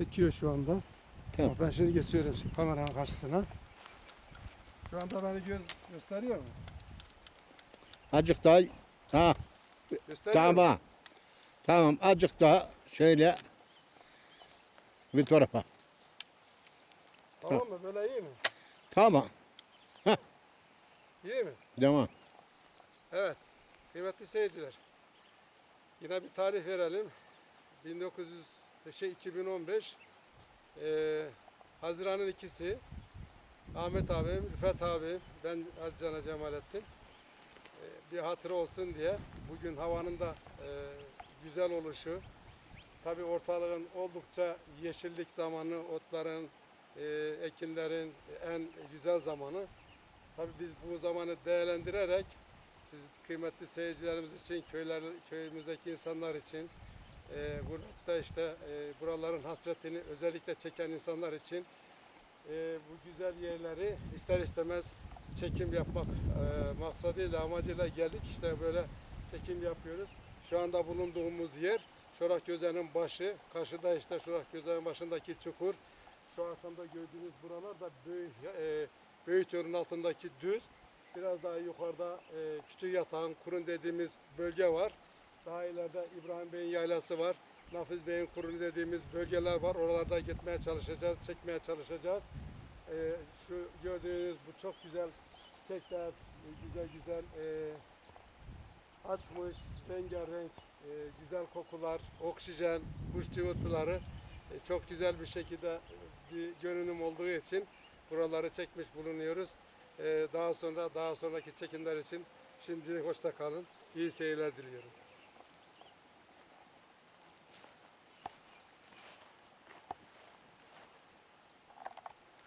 çekiyor şu anda. Tamam. Ben şimdi geçiyorum şu kameranın karşısına. Şu anda beni gö gösteriyor mu? Azıcık daha ha Gösteriyor mu? tamam. Tamam azıcık daha şöyle bir tarafa. Tamam mı? Böyle iyi mi? Tamam. İyi mi? Tamam. Evet. Kıymetli seyirciler. Yine bir tarih verelim. 1900 şey 2015 eee Haziran'ın ikisi Ahmet abim, Rıfat abim, ben Azcan'a Cemalettin. Eee, bir hatıra olsun diye bugün havanın da eee, güzel oluşu, tabi ortalığın oldukça yeşillik zamanı, otların, eee, ekinlerin en güzel zamanı. Tabii biz bu zamanı değerlendirerek siz kıymetli seyircilerimiz için, köyler, köyümüzdeki insanlar için, e, gurbette işte e, buraların hasretini özellikle çeken insanlar için e, bu güzel yerleri ister istemez çekim yapmak e, maksadıyla, amacıyla geldik. İşte böyle çekim yapıyoruz. Şu anda bulunduğumuz yer Çorak Göze'nin başı. Karşıda işte Çorak Göze'nin başındaki çukur. Şu arkamda gördüğünüz buralar da Büyük, e, Büyükçor'un altındaki düz. Biraz daha yukarıda e, Küçük Yatağın Kurun dediğimiz bölge var. Daha ileride İbrahim Bey'in yaylası var. Nafiz Bey'in kurunu dediğimiz bölgeler var. Oralarda gitmeye çalışacağız, çekmeye çalışacağız. E, şu gördüğünüz bu çok güzel çiçekler, güzel güzel e, açmış, rengarenk, e, güzel kokular, oksijen, kuş cıvıltıları e, çok güzel bir şekilde e, bir görünüm olduğu için buraları çekmiş bulunuyoruz. E, daha sonra daha sonraki çekimler için şimdilik hoşça kalın. İyi seyirler diliyorum.